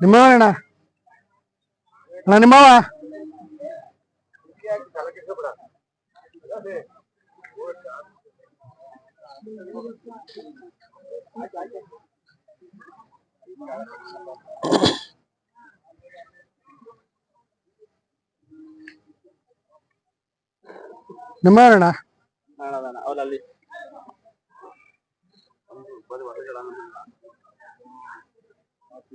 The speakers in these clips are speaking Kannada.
ನಿಮ್ಮವ ಅಣ್ಣ? ಅಣ್ಣ ನಿಮ್ಮವ ನಿಮ್ಮ ಅಣ್ಣ? ಅವರಲ್ಲಿ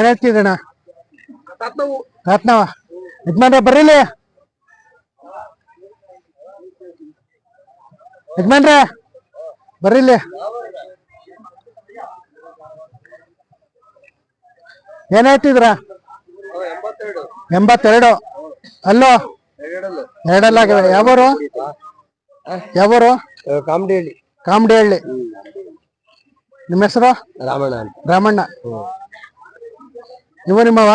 ಏನ್ ಹೇಳ್ತಿದ್ದಣ್ಣ ಯಜಮಾನ್ರ ಬರ್ರಿಲಿ ಯಜಮಾನ್ರ ಬರ್ರಿಲಿ ಏನಾಯ್ತಿದ್ರ ಹೇಳ್ತಿದ್ರ? ಎಂಬತ್ತೆರಡು. ಅಲ್ಲೋ? ಎರಡಲ್ಲ ಎರಡಲ್ಲಾಗಿವೆ ಯಾವರು? ಯಾವರು? ಕಾಮಡಿಹಳ್ಳಿ. ಕಾಮಡಿ ಹಳ್ಳಿ ನಿಮ್ಮ ಹೆಸರು? ರಾಮಣ್ಣ ರಾಮಣ್ಣ. ಇವ ನಿಮ್ಮವ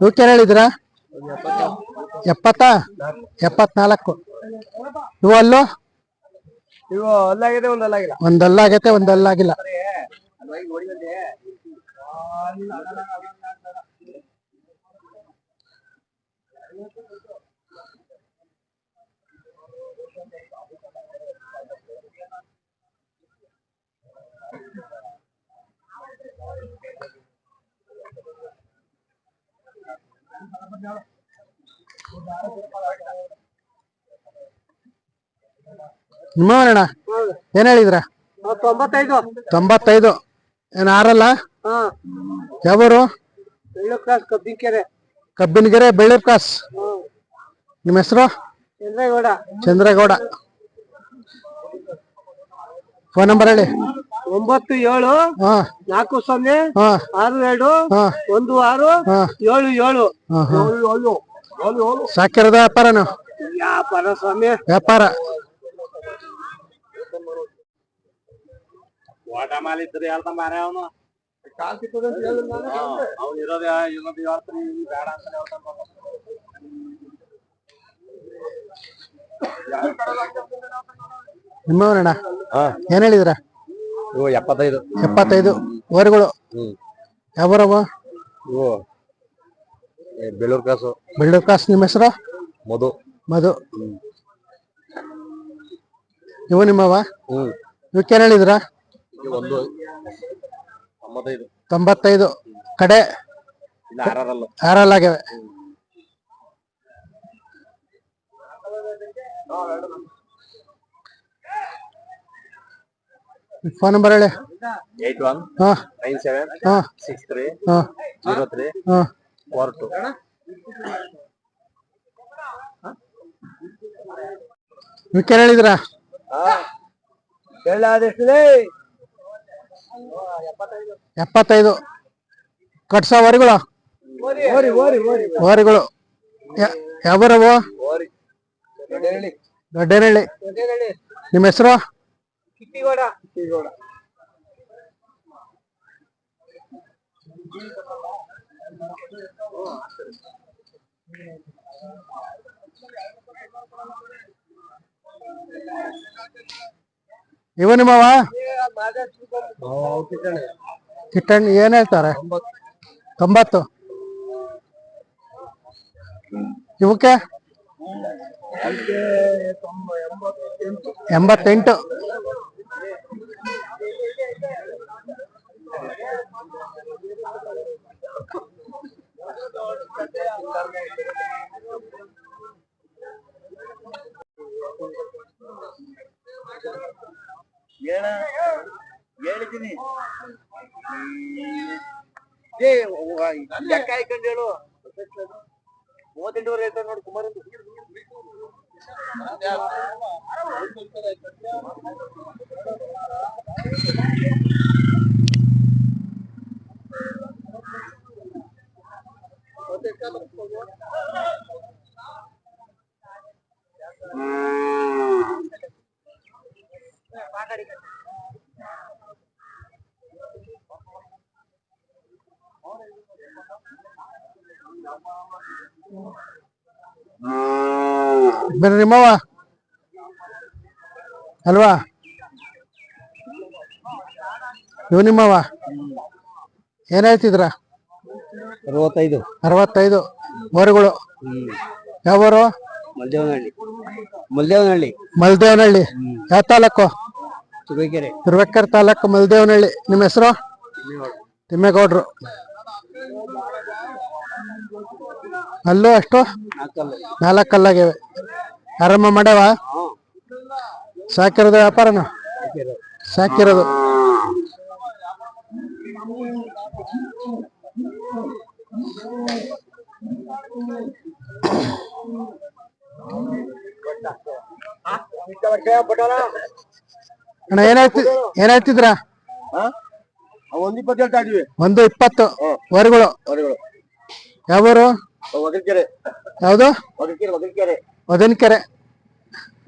ಇವಕ್ಕೆ ಹೇಳಿದ್ರ? ಎಪ್ಪತ್ತ. ಎಪ್ಪತ್ನಾಲ್ಕು. ಇವು ಅಲ್ಲೋ? ಒಂದಲ್ಲಾಗೈತೆ ಒಂದಲ್ಲಾಗಿಲ್ಲ. ನಿಮ್ಮವನಣ್ಣ? ಏನ್ ಹೇಳಿದ್ರ? ತೊಂಬತ್ತೈದು. ತೊಂಬತ್ತೈದು. ಏನ್ ಆರಲ್ಲ? ಯಾವರು? ಕಬ್ಬಿನಕೆರೆ. ಕಬ್ಬಿನಕೆರೆ ಬೆಳ್ಳೂರ್ ಕಾಸ್ ನಿಮ್ಮ ಹೆಸರು? ಚಂದ್ರೇಗೌಡ. ಚಂದ್ರೇಗೌಡ. ಫೋನ್ ನಂಬರ್ ಹೇಳಿ. ಒಂಬತ್ತು ಏಳು ನಾಲ್ಕು ಸೊನ್ನೆ ಹಾ. ಆರು ಎರಡು ಹಾ. ಒಂದು ಆರು ಹಾ. ಏಳು ಏಳು. ವ್ಯಾಪಾರ ಏಳು ಸಾಕಿರದ ವ್ಯಾಪಾರನು? ವ್ಯಾಪಾರ ಸ್ವಾಮಿ. ವ್ಯಾಪಾರ. ಮಾರ ಅವನು. ಅವ್ನು ಇರೋದು ಇನ್ನೊಂದು ಹೇಳ್ತಾನೆ ಇವ್ನು ಬೇಡ ಅಂತ ಹೇಳ್ತಾನ ಪಾಪ. ನಿಮ್ಮವನಣ್ಣ ಹಾ. ಏನ್ ಹೇಳಿದ್ರ? ಇವು ಎಪ್ಪತ್ತೈದು. ಎಪ್ಪತ್ತೈದು ವರಿಗಳು ಹ್ಮ್. ಯಾವರವ? ಇವು ಏ, ಬೆಳ್ಳೂರು ಕಾಸು ಬೆಳ್ಳೂರ್ ಕಾಸ್ ನಿಮ್ಮ ಹೆಸರು? ಮಧು. ಮಧು. ಇವು ನಿಮ್ಮವ? ಹ್ಮ್. ಇವಕ್ಕೆ ಏನ್ ಹೇಳಿದ್ರ? ಇವು ಒಂದು. ತೊಂಬತ್ತೈದು. ತೊಂಬತ್ತೈದು. ಕಡೆ? ಇನ್ನು ಆರಲ್ಲ ಫೋನ್ ನಂಬರ್ ಹೇಳಿ. Eight one nine seven six three zero three four two. Wicket ಹೇಳಿದ್ರ? ಎಪ್ಪತ್ತೈದು. ಕಟ್ಸ ವರಿಗಳು. ವರಿಗಳು. ಹೇಳಿ ದೊಡ್ಡೇನಹಳ್ಳಿ ನಿಮ್ಮ ಹೆಸರು? ಮಾವಾ ಇವ ನಿಮ್ಮವ ಕಿಟ್ಟಣ್ಣ ಏನ್ ಹೇಳ್ತಾರೆ? ತೊಂಬತ್ತು. ಇವಕ್ಕೆ? ಎಂಬತ್ತೆಂಟು. ಹೇಳಿದ್ದೀನಿ. ಏ ಲೆಕ್ಕ ಹಾಕೊಂಡು ಹೇಳು. ಮೂವತ್ತೆಂಟುವರೆ ನೋಡಿ ಕುಮಾರ್ ಬರ್ರಿ ನಿಮ್ಮವ ಅಲ್ವಾ? ಇವ್ ನಿಮ್ಮವ ಏನ್ ಹೇಳ್ತಿದ್ರ ಅರವತ್ತೈದು. ಅರವತ್ತೈದು. ಮರುಗಳು. ಯಾವರು ಮಲ್ದೇವನಹಳ್ಳಿ. ಮಲ್ದೇವನಹಳ್ಳಿ. ಮಲ್ದೇವನಹಳ್ಳಿ. ಯಾವ ತಾಲೂಕು? ತುರುವೇಕೆರೆ. ತುರುವೇಕೆರೆ ತಾಲೂಕು ಮಲ್ದೇವನಹಳ್ಳಿ. ನಿಮ್ಮ ಹೆಸರು? ತಿಮ್ಮೇಗೌಡ್ರು. ಅಲ್ಲೂ ಅಷ್ಟು? ನಾಲ್ಕು ನಾಲ್ಕಲ್ಲಾಗಿವೆ. ಆರಂಭ ಮಾಡ್ಯಾವ? ಸಾಕಿರೋದು ವ್ಯಾಪಾರನ? ಸಾಕಿರೋದು. ಅಣ್ಣ ಏನ್ ಹೇಳ್ತಿ ಏನ್ ಹೇಳ್ತಿದ್ರ ಒಂದ್ ಇಪ್ಪತ್ತು ಹೇಳ್ತಾ ಇದೀವಿ. ಒಂದು ಇಪ್ಪತ್ತು. ವರಿಗಳು. ಅವರುಗಳು ಯಾವರು? ಒಗಲ್ಕೆರೆ ಯಾವುದು? ಒಗಲ್ಕೆರೆ ಒಗಲ್ಕೆರೆ ಒದನಕೆರೆ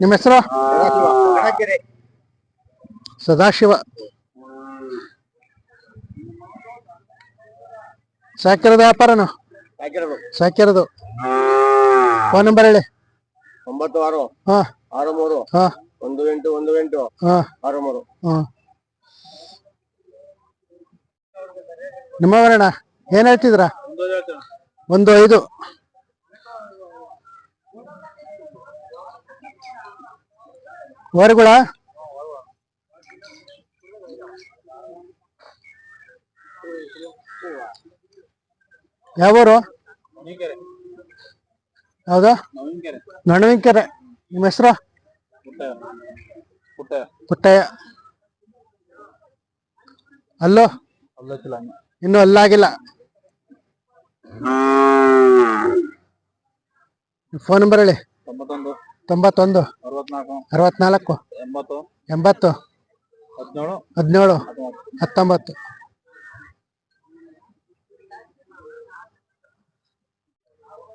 ನಿಮ್ಮ ಹೆಸರು? ಸದಾಶಿವ. ಸಾಕಿರೋದು ವ್ಯಾಪಾರನು? ಹಾಕಿರೋದು ಸಾಕಿರೋದು. ಫೋನ್ ನಂಬರ್ ಹೇಳಿ. ಒಂಬತ್ತು ಆರು. ಹಾ. ಆರು ಮೂರು. ಹಾ. ಒಂದು ಎಂಟು ಒಂದು ಎಂಟು. ಹಾ. ಆರು ಮೂರು. ಹಾ. ನಿಮ್ಮವರಣ್ಣ ಏನ್ ಹೇಳ್ತಿದ್ರ ಒಂದು ಐದು. ವರಗುಳ ಯಾವೂರು? ಯಾವ್ದು ನಣವಿಂಕೆರೆ ನಿಮ್ಮ ಹೆಸರು? ಪುಟ್ಟಯ್ಯ. ಅಲ್ಲೋ? ಇನ್ನು ಅಲ್ಲಾಗಿಲ್ಲ. ಫೋನ್ ನಂಬರ್ ಹೇಳಿ. ತೊಂಬತ್ತೊಂದು. ಅರವತ್ನಾಲ್ಕು. ಎಂಬತ್ತು. ಹದಿನೇಳು. ಹದಿನೇಳು. ಹತ್ತೊಂಬತ್ತು.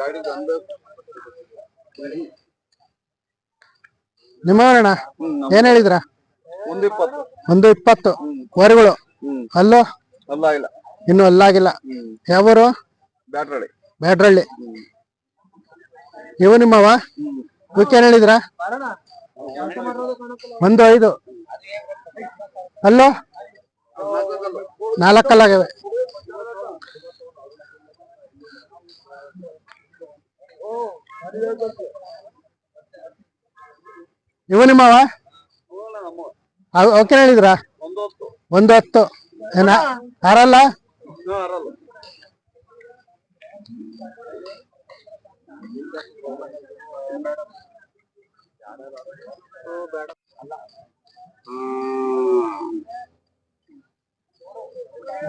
ನಿಮ್ಮವಲ್ವಾ ನಿಮ್ಮವರಣ್ಣ? ಏನ್ ಹೇಳಿದ್ರ? ಒಂದು ಇಪ್ಪತ್ತು. ಒಂದು ಇಪ್ಪತ್ತು ವರಗಳು ಅಲ್ಲೋ? ಅಲ್ಲ ಇಲ್ಲ ಇನ್ನು ಅಲ್ಲಾಗಿಲ್ಲ. ಯಾವರು? ಬ್ಯಾಟ್ರಳ್ಳಿ ಬ್ಯಾಟ್ರಳ್ಳಿ ಇವು ನಿಮ್ಮವ? ಏನ್ ಹೇಳಿದ್ರ? ಒಂದು, ಐದು. ಅಲ್ಲೋ? ನಾಲ್ಕಲ್ಲಾಗವೆ ಇವು ನಿಮ್ಮವ? ಓಕೆ ಹೇಳಿದ್ರ? ಒಂದು ಹೊತ್ತು ಒಂದು ಏನ ಹಾರಲ್ಲ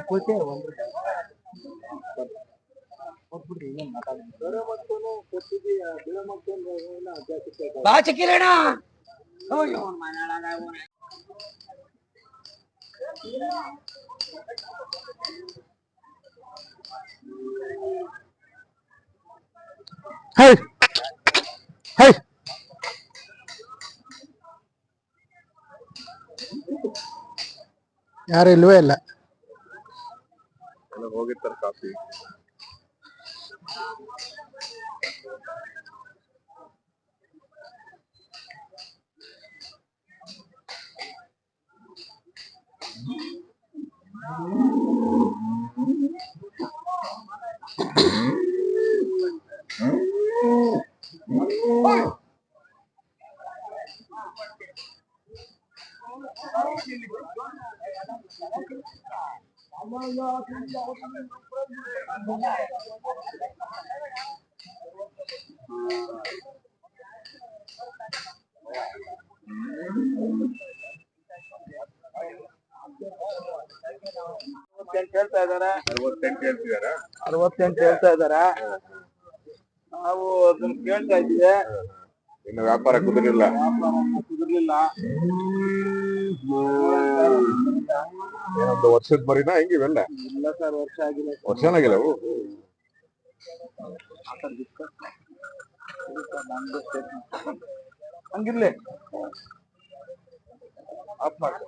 ಕೂತೇ ಅರಲ್ಲ ಬಾಚ ಯಾರು ಇಲ್ವೇ ಇಲ್ಲ. ಹೋಗಿರ್ತಾರೆ ಕಾಫಿ. Allah Allah ಹೇಳ್ತಾ ಇದಾರೆ ಅರವತ್ತೆಂಟು ಹೇಳ್ತಿದಾರ? ಅರವತ್ತೆಂಟು ಹೇಳ್ತಾ ಇದಾರೆ ನಾವು ಅದನ್ನ ಕೇಳ್ತಾ ಇದ್ದೀವಿ ಇನ್ನು ವ್ಯಾಪಾರ ಕುದುರಿಲ್ಲ. ಕುದುರ್ಲಿಲ್ಲ ಏನೊಂದು ವರ್ಷದ ಮರಿನಾ ಹೆಂಗ ಇವೆಲ್ಲ? ಇಲ್ಲ ಸರ್ ವರ್ಷ ಆಗಿಲ್ಲ ವರ್ಷ ಆಗಿಲ್ಲ ಅವು? ಹಂಗಿರ್ಲಿ. ಆಫ್ ಮಾಡ್ಕೊ.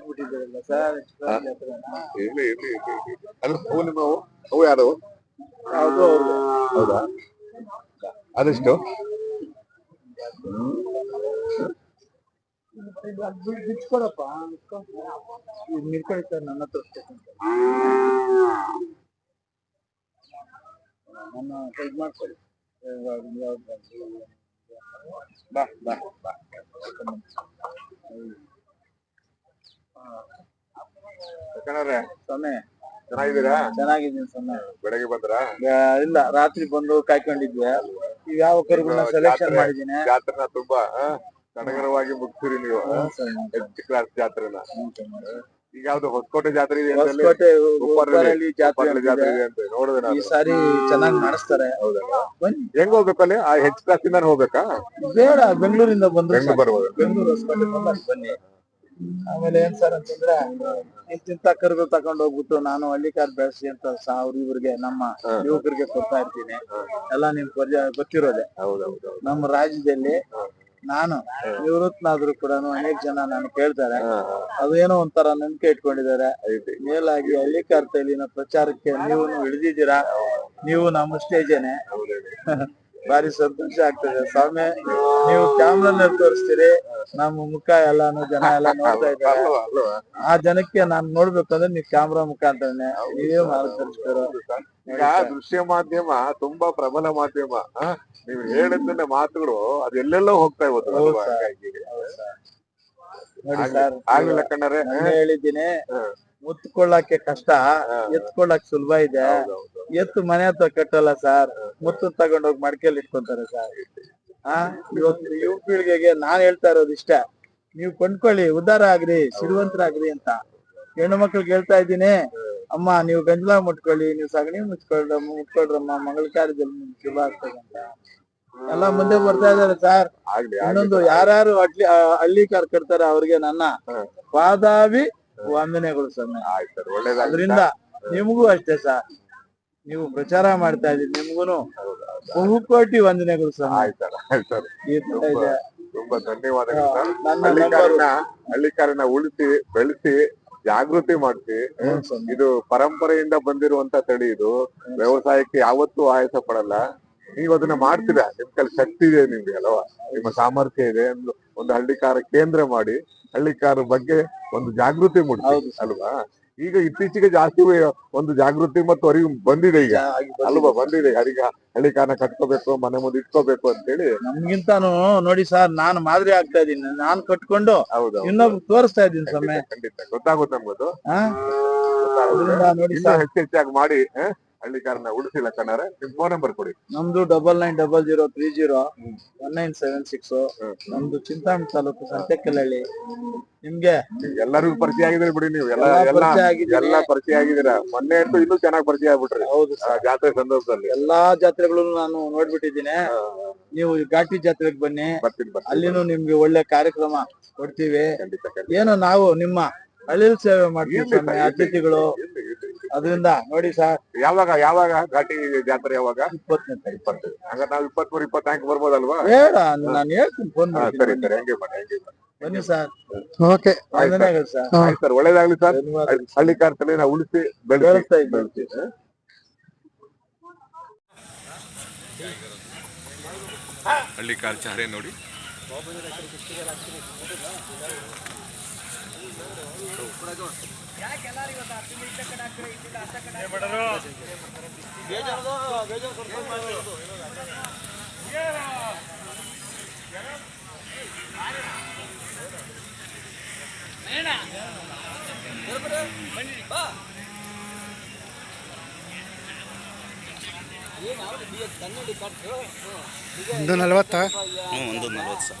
ಬಿಟ್ಟಿದ್ದಾರಲ್ಲ ಸರ್ ಇರ್ಲಿ ಇರ್ಲಿ ಇರ್ಲಿ ಇರ್ಲಿ. ಅಲ್ಲ ಅವು ನಿಮ್ಮ ಅವು ಅವು ಯಾರು? ಅವ್ರು ಹೌದಾ? ಅದೆಷ್ಟು? ಬಿಚ್ಕೊಡಪ್ಪ ನಿಂತ್ಕೊಳ್ಳಿ ಸರ್ ನನ್ನ ಹತ್ರ ನನ್ನ ಇದು ಮಾಡ್ಕೊಳ್ಳಿ ಬಾ ಬಾ ಬಾ. ಯಾಕಂದ್ರೆ ಸೊನ್ನೆ. ಚೆನ್ನಾಗಿದ್ದೀರಾ? ಚೆನ್ನಾಗಿದ್ದೀನಿ ಸೊನ್ನೆ. ಬೆಳಗ್ಗೆ ಬಂದ್ರಾ? ಇಲ್ಲ ರಾತ್ರಿ ಬಂದು ಕಾಯ್ಕೊಂಡಿದ್ವಿ ಈಗ ಯಾವ ಕರುಗಳನ್ನ ಸೆಲೆಕ್ಷನ್ ಮಾಡಿದ್ದೀನಿ? ಜಾತ್ರೆನ ತುಂಬಾ ಸಡಗರವಾಗಿ ಮುಗಿಸ್ತೀರಿ ನೀವು ಕ್ಲಾಸ್ ಜಾತ್ರೆನ. ಈಗ ಯಾವ್ದು ಹೊಸಕೋಟೆ ಜಾತ್ರೆ ಇದೆ ಅಂತಲ್ಲಿ? ಹೊಸಕೋಟೆ ಉಪ್ಪಾರಳ್ಳಿ- ಉಪ್ಪಾರಳ್ಳಿ ಜಾತ್ರೆ ಜಾತ್ರೆ ಇದೆ. ಅಂತ ನೋಡಿದೆ ಈ ನಾನು. ಸಾರಿ ಚೆನ್ನಾಗಿ ಮಾಡಿಸ್ತಾರೆ. ಹೌದಲ್ಲ ಬನ್ನಿ. ಹೆಂಗ್ ಹೋಗ್ಬೇಕಲ್ಲಿ ಆ ಹೆಚ್ ಕ್ಲಾಸ್ ಇಂದ ಹೋಗ್ಬೇಕಾ? ಬೇಡ ಬೆಂಗಳೂರಿಂದ ಬಂದ್ರೆ ಹೆಂಗ್ ಬರ್ಬೋದು. ಬೆಂಗಳೂರು ಹೊಸಕೋಟೆ ಬಂದಾಗ ಬನ್ನಿ. ಆಮೇಲೆ ಏನ್ ಸರ್ ಅಂತಂದ್ರೆ ಇಂತಿಂತ ಕರೆದು ತಕೊಂಡ್ ಹೋಗ್ಬಿಟ್ಟು ನಾನು ಹಳ್ಳಿಕಾರ್ ಬೆಳೆಸಿ ಅಂತ ಸ- ಅವ್ರ ಇವ್ರಿಗೆ ನಮ್ಮ ಯುವಕರಿಗೆ ಕೊಡ್ತಾ ಇರ್ತೀನಿ. ಎಲ್ಲ ನಿಮ್ ಗೊತ್ತಿರೋದೆ. ಹೌದೌದು ನಮ್ಮ ರಾಜ್ಯದಲ್ಲಿ ನಾನು ನಿವೃತ್ತನಾದ್ರು ಕೂಡ ಅನೇಕ ಜನ ನಾನು ಕೇಳ್ತಾರೆ. ಅದೇನೋ ಒಂಥರ ನಂಬಿಕೆ ಇಟ್ಕೊಂಡಿದ್ದಾರೆ. ಮೇಲಾಗಿ ಹಳ್ಳಿ ತೈಲಿನ ಪ್ರಚಾರಕ್ಕೆ ನೀವು ಇಳಿದಿದ್ದೀರಾ? ನೀವು ನಮ್ಮ ಸ್ಟೇಜೇನೆ. ಭಾರಿ ಸಂತೋಷ ಆಗ್ತದೆ. ಸ್ವಾಮಿ ನೀವು ಕ್ಯಾಮ್ರಾ ತೋರಿಸ್ತೀರಿ. ನಮ್ಮ ಮುಖ ಎಲ್ಲಾನು ಜನ ಎಲ್ಲ ನೋಡ್ತಾ ಇದ್ದಾರೆ. ಆ ಜನಕ್ಕೆ ನಾನ್ ನೋಡ್ಬೇಕಂದ್ರೆ ನೀವು ಕ್ಯಾಮ್ರಾ ಮುಖಾಂತರನೇ ನೀವೇ ಮಾರ್ಗದರ್ಶಕರು ಈಗ ದೃಶ್ಯ ಮಾಧ್ಯಮ ತುಂಬಾ ಪ್ರಬಲ ಮಾಧ್ಯಮ? ನೀವು ಹೇಳಿದ್ದನ್ನ ಮಾತುಗಳು ಅದು ಎಲ್ಲೆಲ್ಲೋ ಹೋಗ್ತಾ ಇವತ್ತು ಆಗ್ಲಿಲ್ಲ ಕಣ್ಣರೆ ಹೇಳಿದ್ದೀನಿ ಮುತ್ಕೊಳ್ಳಕ್ಕೆ ಕಷ್ಟ ಎತ್ಕೊಳ್ಳಕ್ ಸುಲಭ ಇದೆ. ಎತ್ತು ಮನೆ ಹತ್ರ ಕಟ್ಟಲ್ಲ ಸರ್ ಮುತ್ತು ತಗೊಂಡೋಗಿ ಮಡಿಕೆಯಲ್ಲಿ ಇಟ್ಕೊಂತಾರೆ ಸರ್. ಆ ಇವತ್ತು ಯುವ ಪೀಳಿಗೆಗೆ ನಾನ್ ಹೇಳ್ತಾ ಇರೋದು ಇಷ್ಟ. ನೀವು ಕೊಂಡ್ಕೊಳ್ಳಿ ಉದ್ಧಾರ ಆಗ್ರಿ ಸಿರಿವಂತರಾಗ್ರಿ ಅಂತ. ಹೆಣ್ಣು ಮಕ್ಳಿಗೆ ಹೇಳ್ತಾ ಇದ್ದೀನಿ ಅಮ್ಮ ನೀವು ಗಂಜಲ ಮುಟ್ಕೊಳ್ಳಿ ನೀವು ಸಗಣಿ ಮುಚ್ಕೊಳ್ರ ಮುಟ್ಕೊಳ್ರಮ್ಮ ಮಂಗಳ ಕಾರ್ಯದಲ್ಲಿ ಶುಭ ಆಗ್ತದೆ ಅಂತ. ಎಲ್ಲ ಮುಂದೆ ಬರ್ತಾ ಇದಾರೆ ಸರ್. ಇನ್ನೊಂದು ಯಾರ್ಯಾರು ಹಳ್ಳಿ ಹಳ್ಳಿ ಕಾರ್ ಕಟ್ತಾರೆ ಅವ್ರಿಗೆ ನನ್ನ ಪಾದಾವಿ ವಂದನೆಗಳು ಸೊನ್ನೆ. ಅದರಿಂದ ನಿಮಗೂ ಅಷ್ಟೇ ಸರ್. ನೀವು ಪ್ರಚಾರ ಮಾಡ್ತಾ ಇದೀರಿ ನಿಮ್ಗೂನು. ಬಹುಕೋಟಿ ವಂದನೆಗಳು ಸರ್ ಆಯ್ತು ಸರ್ ಆಯ್ತು ಸರ್ ಈ ತರ ಇದೆ. ತುಂಬಾ ಧನ್ಯವಾದಗಳು ಸರ್. ನನ್ನ ಹಳ್ಳಿಕಾರನ್ನ ಹಳ್ಳಿಕಾರನ್ನ ಉಳಿಸಿ ಬೆಳೆಸಿ ಜಾಗೃತಿ ಮಾಡಿಸಿ ಇದು ಪರಂಪರೆಯಿಂದ ಬಂದಿರುವಂತ ತಳಿ ಇದು. ವ್ಯವಸಾಯಕ್ಕೆ ಯಾವತ್ತೂ ಆಯಾಸ ಪಡಲ್ಲ. ನೀವು ಅದನ್ನ ಮಾಡ್ತೀರಾ? ನಿಮ್ ಕಲ್ ಶಕ್ತಿ ಇದೆ ನಿಮ್ಗೆ ಅಲ್ವಾ? ನಿಮ್ಮ ಸಾಮರ್ಥ್ಯ ಇದೆ ಒಂದು ಹಳ್ಳಿಕಾರ ಕೇಂದ್ರ ಮಾಡಿ ಹಳ್ಳಿಕಾರ ಬಗ್ಗೆ ಒಂದು ಜಾಗೃತಿ ಮೂಡಿಸಿ ಅಲ್ವಾ? ಈಗ ಇತ್ತೀಚೆಗೆ ಜಾಸ್ತಿ ಒಂದು ಜಾಗೃತಿ ಮತ್ತು ಅರಿವು ಬಂದಿದೆ ಈಗ. ಅಲ್ವಾ? ಬಂದಿದೆ. ಅಡಿಗ ಹಳಿಕಾನ ಕಟ್ಕೋಬೇಕು ಮನೆ ಮುಂದೆ ಇಟ್ಕೋಬೇಕು ಅಂತ ಹೇಳಿ ನಮ್ಗಿಂತಾನು ನೋಡಿ ಸರ್ ನಾನು ಮಾದರಿ ಆಗ್ತಾ ಇದೀನಿ ನಾನು ಕಟ್ಕೊಂಡು ಹೌದು ಇನ್ನೊಬ್ರು ತೋರಿಸ್ತಾ ಇದ್ದೀನಿ ಸಮಯ ಖಂಡಿತ ಗೊತ್ತಾಗುತ್ತೆ ನಮ್ಗದು. ಹೆಚ್ಚು ಹೆಚ್ಚಾಗಿ ಮಾಡಿ ಹಳ್ಳಿಕಾರನ ಉಳಿಸಿಲ್ಲ ಕಣ್ಣಾರೆ ನಿಮ್ ಫೋನ್ ನಂಬರ್ ಕೊಡಿ. ನಮ್ದು double nine double zero three zero one nine seven six ನಮ್ದು ಚಿಂತಾಮಣಿ ತಾಲೂಕು ಸಂತೆಕಲ್ಲಹಳ್ಳಿ ನಿಮ್ಗೆ? ಎಲ್ಲರಿಗೂ ಪರಿಚಯ ಆಗಿದ್ರೆ ಬಿಡಿ ನೀವು. ಎಲ್ಲ ಎಲ್ಲಾ ಎಲ್ಲ ಪರಿಚಯ ಆಗಿದ್ದೀರಿ. ಮೊನ್ನೆ ಅಂತೂ ಇನ್ನೂ ಚೆನ್ನಾಗಿ ಪರಿಚಯ ಆಗ್ಬಿಟ್ರಿ. ಹೌದು ಜಾತ್ರೆ ಸಂದರ್ಭದಲ್ಲಿ. ಎಲ್ಲಾ ಜಾತ್ರೆಗಳು ನಾನು ನೋಡ್ಬಿಟ್ಟಿದ್ದೀನಿ. ನೀವು ಘಾಟಿ ಜಾತ್ರೆಗೆ ಬನ್ನಿ. ಅಲ್ಲಿನು ನಿಮ್ಗೆ ಒಳ್ಳೆ ಕಾರ್ಯಕ್ರಮ ಕೊಡ್ತೀವಿ. ಏನು ನಾವು ನಿಮ್ಮ ಹಳ್ಳಿಲ್ ಸೇವೆ ಮಾಡ್ತೀವಿ ಅತಿಥಿಗಳು. ಅದರಿಂದ ನೋಡಿ ಸರ್ ಯಾವಾಗ ಯಾವಾಗ ಘಾಟಿ ಜಾತ್ರೆ ಯಾವಾಗ? ಇಪ್ಪತ್ತನೇ ತಾರೀಕು. ಇಪ್ಪತ್ತು. ಹಂಗಾರೆ ನಾವು ಇಪ್ಪತ್ಮೂರು ಇಪ್ಪತ್ನಾಲ್ಕು ಬರ್ಬೋದಲ್ವಾ? ಬೇಡ ನಾನು ಹೇಳ್ತೀನಿ ಫೋನ್ ಮಾಡಿ. ಸರಿ ಸರಿ ಹಂಗೆ ಮಾಡಿ ಹಂಗೆ ಮಾಡಿ. ಬನ್ನಿ ಸರ್. ಓಕೆ. ಸರ್. ಆಯ್ತು ಸರ್. ಒಳ್ಳೇದಾಗ್ಲಿ ಸರ್. ಹಳ್ಳಿ ಕಾರ್ತಲ್ಲಿ ನಾವು ಉಳಿಸಿ ಬೆಳೆಸಿ. ಬೆಳೆಸ್ತಾ ಇದ್ದೀವಿ. ಹಳ್ಳಿ ಕಾರ್ ಚಾರೆ ನೋಡಿ. ಒಂದು ನಲ್ವತ್ತಾ? ಹ್ಞೂ ಒಂದು ನಲ್ವತ್ತು ಸರ್.